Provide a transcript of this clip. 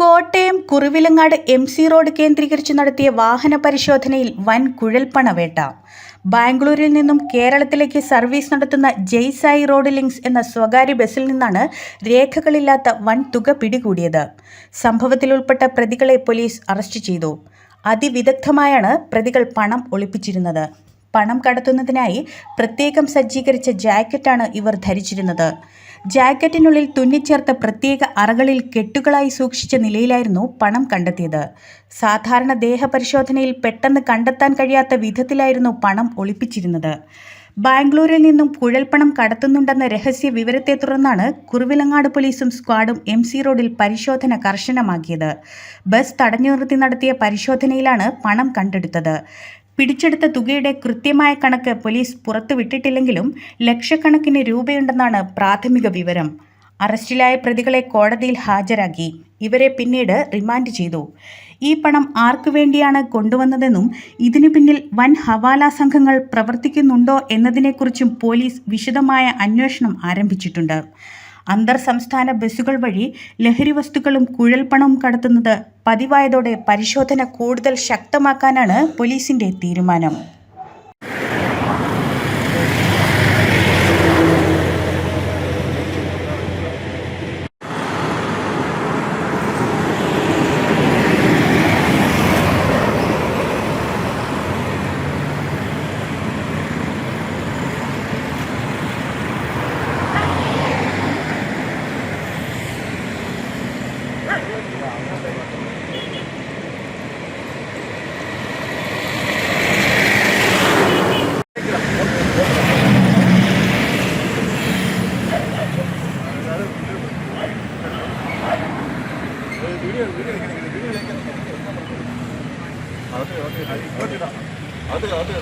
Kottayam Kuravilangad M C road കേന്ദ്രീകരിച്ച് നടത്തിയ വാഹന പരിശോധനയിൽ വൻ കുഴൽപ്പണവേട്ട. ബാംഗ്ലൂരിൽ നിന്നും കേരളത്തിലേക്ക് സർവീസ് നടത്തുന്ന ജയ്സായി റോഡ് ലിങ്ക്സ് എന്ന സ്വകാര്യ ബസ്സിൽ നിന്നാണ് രേഖകളില്ലാത്ത വൻ തുക പിടികൂടിയത്. സംഭവത്തിൽ ഉൾപ്പെട്ട പ്രതികളെ പോലീസ് അറസ്റ്റ് ചെയ്തു. അതിവിദഗ്ധമായാണ് പ്രതികൾ പണം ഒളിപ്പിച്ചിരുന്നത്. പണം കടത്തുന്നതിനായി പ്രത്യേകം സജ്ജീകരിച്ച ജാക്കറ്റാണ് ഇവർ ധരിച്ചിരുന്നത്. ജാക്കറ്റിനുള്ളിൽ തുന്നിച്ചേർത്ത പ്രത്യേക അറകളിൽ കെട്ടുകളായി സൂക്ഷിച്ച നിലയിലായിരുന്നു പണം കണ്ടെത്തിയത്. സാധാരണ ദേഹപരിശോധനയിൽ പെട്ടെന്ന് കണ്ടെത്താൻ കഴിയാത്ത വിധത്തിലായിരുന്നു പണം ഒളിപ്പിച്ചിരുന്നത്. ബാംഗ്ലൂരിൽ നിന്നും കുഴൽപ്പണം കടത്തുന്നുണ്ടെന്ന രഹസ്യ വിവരത്തെ തുടർന്നാണ് കുറുവിലങ്ങാട് പോലീസും സ്ക്വാഡും എം സി റോഡിൽ പരിശോധന കർശനമാക്കിയത്. ബസ് തടഞ്ഞു നിർത്തി നടത്തിയ പരിശോധനയിലാണ് പണം കണ്ടെടുത്തത്. പിടിച്ചെടുത്ത തുകയുടെ കൃത്യമായ കണക്ക് പോലീസ് പുറത്തുവിട്ടിട്ടില്ലെങ്കിലും ലക്ഷക്കണക്കിന് രൂപയുണ്ടെന്നാണ് പ്രാഥമിക വിവരം. അറസ്റ്റിലായ പ്രതികളെ കോടതിയിൽ ഹാജരാക്കി. ഇവരെ പിന്നീട് റിമാൻഡ് ചെയ്തു. ഈ പണം ആർക്കു വേണ്ടിയാണ് കൊണ്ടുവന്നതെന്നും ഇതിനു പിന്നിൽ വൻ ഹവാല സംഘങ്ങൾ പ്രവർത്തിക്കുന്നുണ്ടോ എന്നതിനെക്കുറിച്ചും പോലീസ് വിശദമായ അന്വേഷണം ആരംഭിച്ചിട്ടുണ്ട്. അന്തർ സംസ്ഥാന ബസ്സുകൾ വഴി ലഹരി വസ്തുക്കളും കുഴൽപ്പണവും കടത്തുന്നത് പതിവായതോടെ പരിശോധന കൂടുതൽ ശക്തമാക്കാനാണ് പോലീസിന്റെ തീരുമാനം. അത് അത്